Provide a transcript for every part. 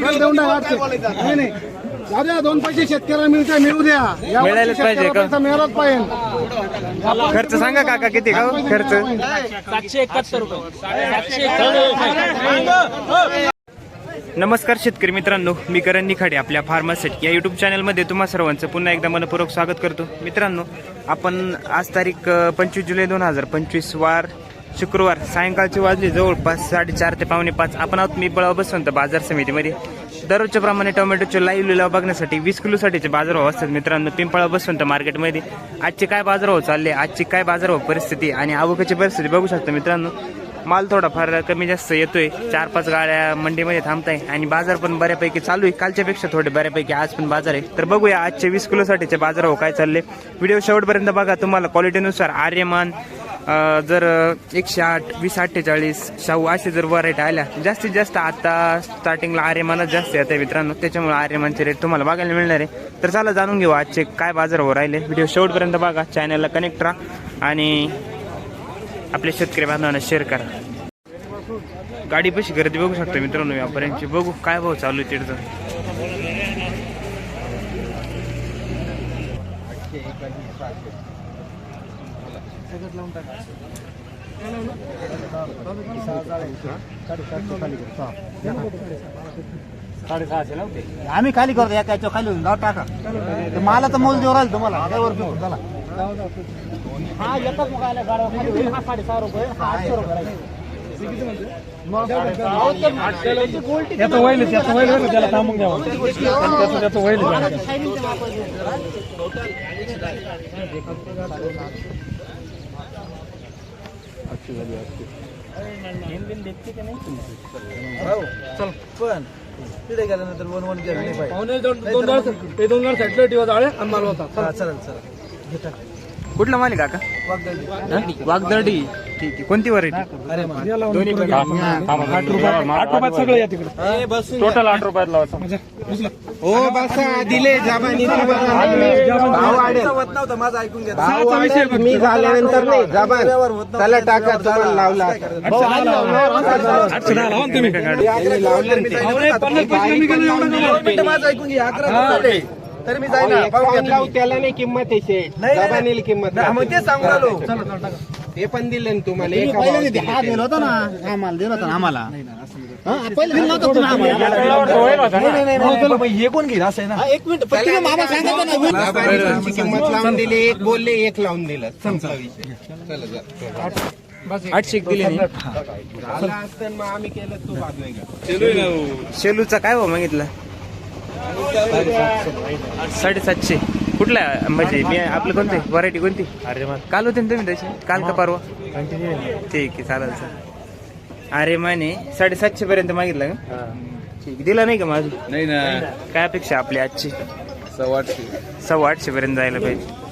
देऊन नाही नाही. द्या दोन पैसे शेतकऱ्याला मिळते मिळू द्या. या वर्षी मिळायलाच पाहिजे शेतकऱ्याला का? पैसा मिळालाच पाहिजे. खर्च सांगा काका किती का हो? खर्च. सातशे एकाहत्तर रुपये सातशे नमस्कार शेतकरी मित्रांनो मी करण निखाडे आपल्या फार्मासेट या युट्यूब चॅनलमध्ये तुम्हा सर्वांचं पुन्हा एकदा मनपूर्वक स्वागत करतो. मित्रांनो आपण आज तारीख पंचवीस जुलै दोन हजार पंचवीस वार शुक्रवार सायंकाळची वाजली जवळपास साडेचार ते पावणे पाच. आपण आहोत मी बळाव बसवंत बाजार समितीमध्ये. दररोजच्या प्रमाणे टोमॅटोचे लाईव्ह लिलाव बघण्यासाठी वीस किलोसाठीचे बाजारभाव असतात मित्रांनो पिंपळा बसवंत मार्केटमध्ये. आजचे काय बाजारभाव चालले आजची काय बाजारभाव परिस्थिती आणि आवकाची परिस्थिती बघू शकता मित्रांनो. माल थोडाफार कमी जास्त येतोय चार पाच गाड्या मंडीमध्ये थांबताय आणि बाजार पण बऱ्यापैकी चालू आहे. कालच्यापेक्षा थोडे बऱ्यापैकी आज पण बाजार आहे. तर बघूया आजचे वीस किलोसाठीचे बाजार भाव काय चालले. व्हिडिओ शेवटपर्यंत बघा तुम्हाला क्वालिटीनुसार आर्यमान जर एकशे आठ वीस अठ्ठेचाळीस शाहू असे जर व्हरायटी आल्या जास्तीत जास्त आता स्टार्टिंगला आर्यमानच जास्त येत आहे मित्रांनो. त्याच्यामुळे आर्यमानचे रेट तुम्हाला बघायला मिळणार आहे. तर चला जाणून घेऊ आजचे काय बाजार हो राहिले. व्हिडिओ शेवटपर्यंत बघा चॅनलला कनेक्ट राहा आणि आपल्या शेतकरी बांधवांना शेअर करा. गाडी पशी गर्दी बघू शकतो मित्रांनो व्यापाऱ्यांची. बघू काय भाव चालू आहे तिथं. आम्ही खाली करतो या कायच्या खाली होऊन जाऊ टाका. ते मालाचं मोल देऊ राहील तुम्हाला. काय वर पिकून चला. हा येतात मग आल्या गाड्या होईल. हा साडेसहा रुपये. हा आठशे त्याची गोल्टी त्याचं त्याला थांबून घ्यावं त्याचं त्याचं वैल शायनिंगचं माप आहे. चल। पण तिथे गेल्यानंतर वन वन गेलं नाही पाहिजे. पाहुणे दोन दोन गाड ते दोन गाड साईडला ठेवा जाळे आणि माल होता हा, चालेल चालेल घेतात कुठला माल आहे काका. वागदर्डी ठीक आहे. कोणती व्हरायटी आठ रुपयात सगळं या तिकडे. टोटल आठ रुपयात लावायचा हो बसा दिले जाबानी भाव भाव वाढेल, मी झाल्यानंतर नाही जाबान. त्याला टाका तुम्हाला लावला. आठशे दहा लावा ना तुम्ही यांनी लावलं ना ते. पन्नास पैसे कमी केलं एवढं दोन मिनिटं माझं ऐकून घ्या. अकरा रुपये तरी मी एक पाऊण लावू, त्याला नाही किंमत आहे शेठ. नाही. जाबानीला किंमत मग. ते सांगू राहिलो. ते पण दिलं ना तुम्हाला. एका दिले, दिले. हा ते. दिलं होतं ना. आम्हाला दिलं होतं ना आम्हाला. हा, पहिले दिलं नव्हतं तुम्ही आम्हाला. नाही, नाही, नाही, नाही, बाबा, हे कोण घेईल? असं आहे ना. हा, एक मिनिट. पण तुम्ही मामा सांगा ना. जाबानी तुमची किंमत लावून दिली. एक बोलले एक लावून दिलं. संपला विषय. चला जा. आठशे एक दिले नाही झालं असतं मग आम्ही केलं तू बाद नाही का शेलूचा काय भाव मागितला? साडेसातशे. कुठला म्हणजे मी आपलं कोणते? व्हरायटी कोणती? अरे काल होते ना तुम्ही तसे? काल का परवा? ठीक आहे चालेल चालेल. अरे माने साडेसातशे पर्यंत मागितलं का? ठीक दिला नाही का माझं? नाही ना. काय अपेक्षा आपली आजची? सव्वाशे सव्वा आठशे पर्यंत जायला पाहिजे.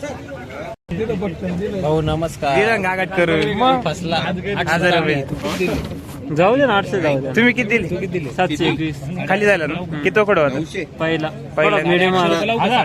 भाऊ नमस्कार. दिला गागाट करून. फसला. हजार रुपये जाऊ दे ना आठशे जाऊ दे. तुम्ही किती दिले? किती दिले? सातशे एकवीस. खाली झालं ना? किती कडं होतं? पहिला. पहिला. medium आला.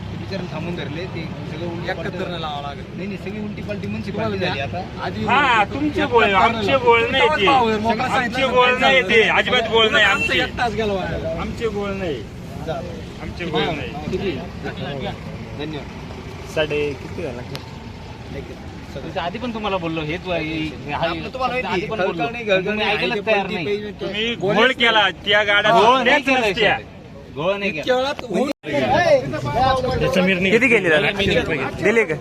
थांबून धरले ते सगळं नाही नाही सगळी उलटी पलटी म्युन्सिपाल्टी झाली आता? हा तुमचे गोळ आमचे गोळ नाही ते. आमचे गोळ नाही ते. अजिबात गोळ नाही आमचे. आमचे गोळ नाही. आमचे गोळ नाही. साडे किती झाला? आधी पण तुम्हाला बोललो हे तू आपलं तुम्हाला माहिती आधी पण आहे, बोललो. खळखळ नाही, गळगळ तुम्ही घोळ केला त्या गाड्या नाही नाही केला किती गेले दादा दिले का?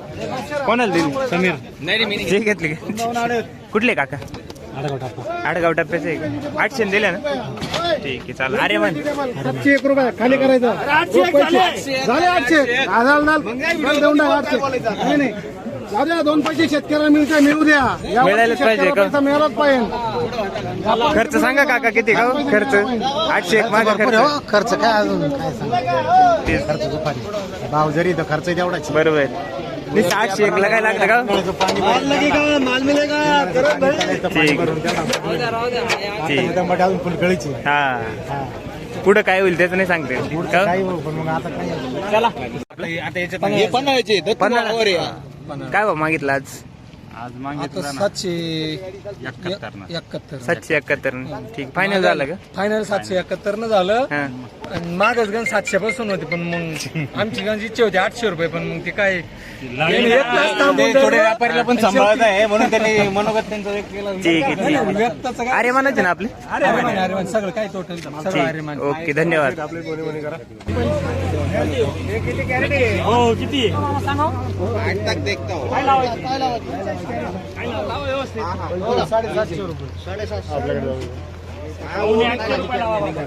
कोणाला दिले? समीर. नाही जे घेतले. का कुठले काका? आडगाव टप्प्याचे आठशे ने दिले ना? ठीक आहे चालेल. अरे मन सातशे एक रुपये. खाली करायचं. झाले. आठशे. देऊन आठशे. नाही दोन पैसे शेतकऱ्याला मिळते मिळू द्या. मिळायलाच पाहिजे मिळालाच पाहिजे. खर्च सांगा काका किती का? हो? खर्च? आठशे एक भरपूर आहे खर्च हो. खर्च काय अजून? काय सांगा? तेच. खर्च दुपारी. भाव जरी तर खर्च तेवढाच बरोबर नुसतं आठशे एक काय लागतं का? हो? ठीक. ठीक. अजून फुलकळीची हा. पुढं काय होईल त्याचं नाही सांगते. का? काही हो, पण मग आता काय पन्हाळा. काय भाव मागितला आज? आज मागितलं ना सातशे एकाहत्तर ना. एकाहत्तर. सातशे एकाहत्तर ठीक फायनल झालं का? फायनल सातशे एकाहत्तर न झालं. हा. आणि मागच गण सातशे पासून होती पण मग आमची गंज इच्छा होती आठशे रुपये पण मग ते काय? त्यांनी एक तास थांबून थोडे धरलं. व्यापारीला पण सांभाळत आहे म्हणून त्यांनी मनोगत त्यांचं एक केलं. ठीक आहे ठीक आहे. व्यक्ताचं काय अरे म्हणायचे ना आपले? अरे अरे अरे मान, सगळं काय टोटल सगळं अरे मान. ठीक ओके धन्यवाद. हो किती आठ तक देखता हो. साडेसातशे रुपये पावणे आठशे रुपये लावा बघा.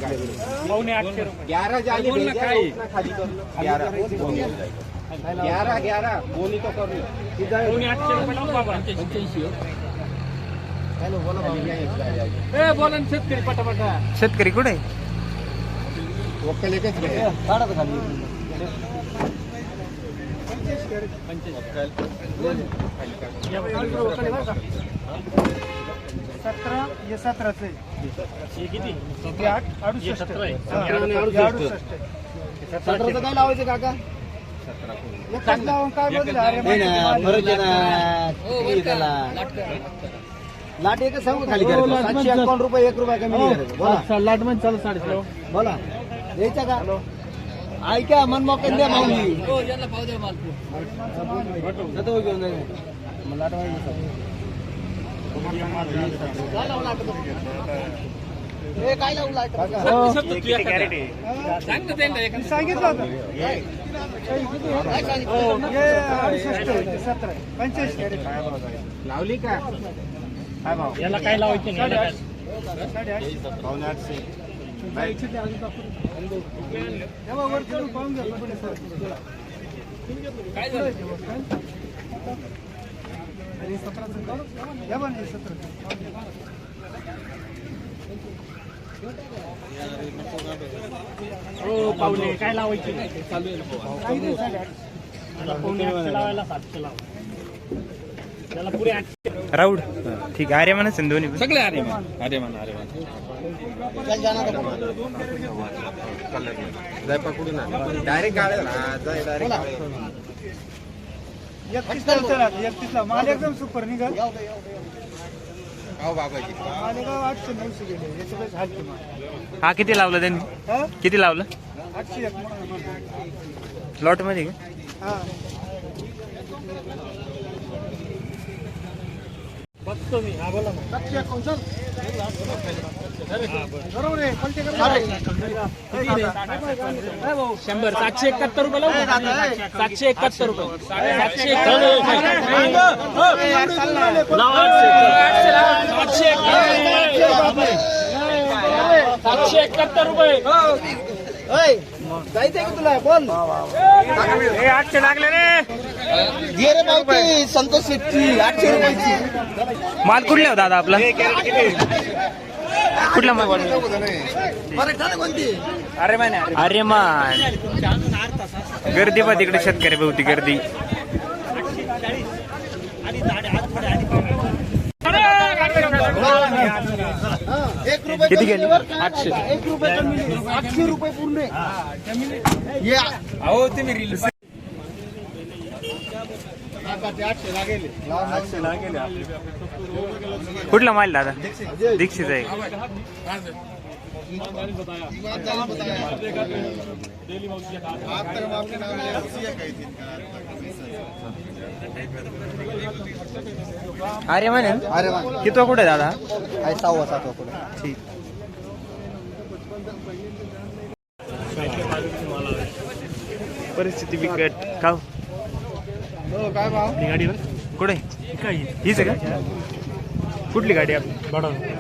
पावणे आठशे रुपये ग्यारह जाली भेजा है, उतना खाली करो ग्यारह ग्यारह ग्यारह बोनी तो करो पावणे आठशे रुपये लावा बाबा शेतकरी कुठे काढा खाली सतरा हे सतराच आहे. हे किती? हे आठ हे अडुसष्ट. हे अडुसष्ट. सतराचं काय लावायचं काका? अरे लाट एक सांगू खाली करायचं सातशे अकाउंट रुपये एक रुपया कमी. बोला. लाटमध्ये चालू साडे बोला. द्यायचा का? ऐका मन मोकळं द्या माऊली जातो घेऊन जाईल. वाजली. हे काय लावू आहे सांगितलं होतं हे सतरा. पंच्याऐंशी. लावली का याला काय लावायचं हे पावणे काय लावायचे पावणे आठशे लावायला सातशे लावा. राऊड. ठीक आहे अरे म्हणायचं ना दोन्ही पण. सगळे अरे मान अरे मान अरे मान जाय पकडून डायरेक्ट गाड्या जाय डायरेक्ट एकतीसला चला, एकतीसला. माल एकदम सुपर निघाल. हो बाबाजी. मालेगाव आठशे नऊशे गेले. याच्यापेक्षा हलकी माल. हा किती लावलं त्यांनी? हा? किती लावलं? आठशे एक माल. लॉटमध्ये का? हा. बघतो मी हा बोला ना सातशे एकावन्न, चल. बरोबर आहे पलटे कर. शंभर. सातशे एकाहत्तर रुपये लावू? सातशे एकाहत्तर रुपये. सातशे सातशे एकाहत्तर. रुपये. ओय, जायचंय का तुला? बोल. आठशे लागले रे. रे पावती संतोष शेट्टी आठशे रुपयाची. माल कुठला हो दादा आपला? कुठला माल? अरे माने अरे मान. गर्दी पा तिकडे शेतकरी भोवती गर्दी. किती गेली? नाही. आठशे. रुपये पूर्ण ये अहो तुम्ही रील कुठला माल दादा? दीक्षित आहे. अरे म्हणे अरे मान किती कुठे दादा? आहे सहावा सातवा पुढे ठीक. परिस्थिती बिकट. का कुठे? हीच आहे का? कुठली गाडी आपली?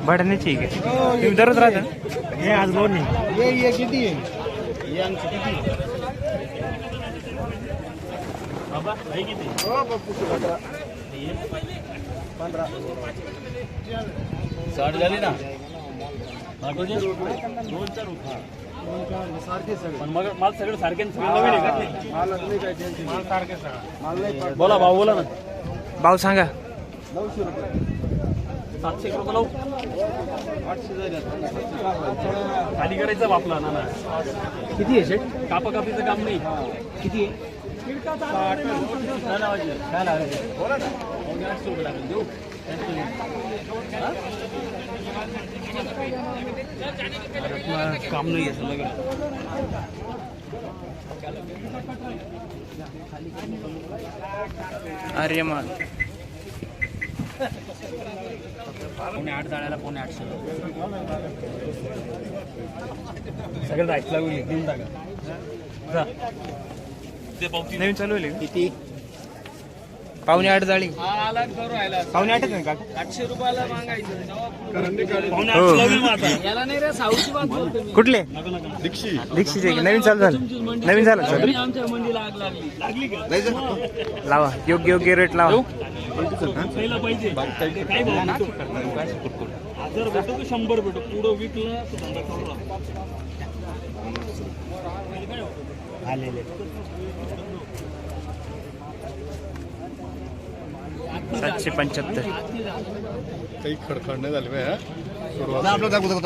भाड्याची आहे का? तुम्ही दररोज राहता ना? हे आज लोन नाही ये ये किती आहे? ये आमची किती बाबा हे किती साठ झाली ना? दोन चार रुपये पण मग माल सगळं सारखे सगळं नवीन आहे का? बोला भाऊ बोला ना. भाव सांगा. सातशे एक रुपये लावू? खाली करायचं बापला ना ना किती आहे शेट? कापा कापीचं काम नाही. किती आहे? काय लावायचे? काय लावायचे? पावणे आठशे रुपये लागेल देऊ. काम नाही आहे सगळं अरे मग. पावणे आठ जाळ्याला पावणे आठशे. सगळं राईट लागून देऊन टाका जा. ते पावती नवीन चालू आहे. किती? पावणे आठ जाळी. पावणे आठच नाही का? आठशे रुपयाला मागायचं. हो. कुठले? दीक्षित नवीन चालू झालं. नवीन झालं सर तरी आमच्या मंडीला आग लागली. लागली का? लावा. योग्य योग्य रेट लावा. शंभर भेटो? पुढं विकलं तर धंदा करू लागतो. सातशे पंच्याहत्तर. काही खडखड नाही झाली आपलं दाखवतो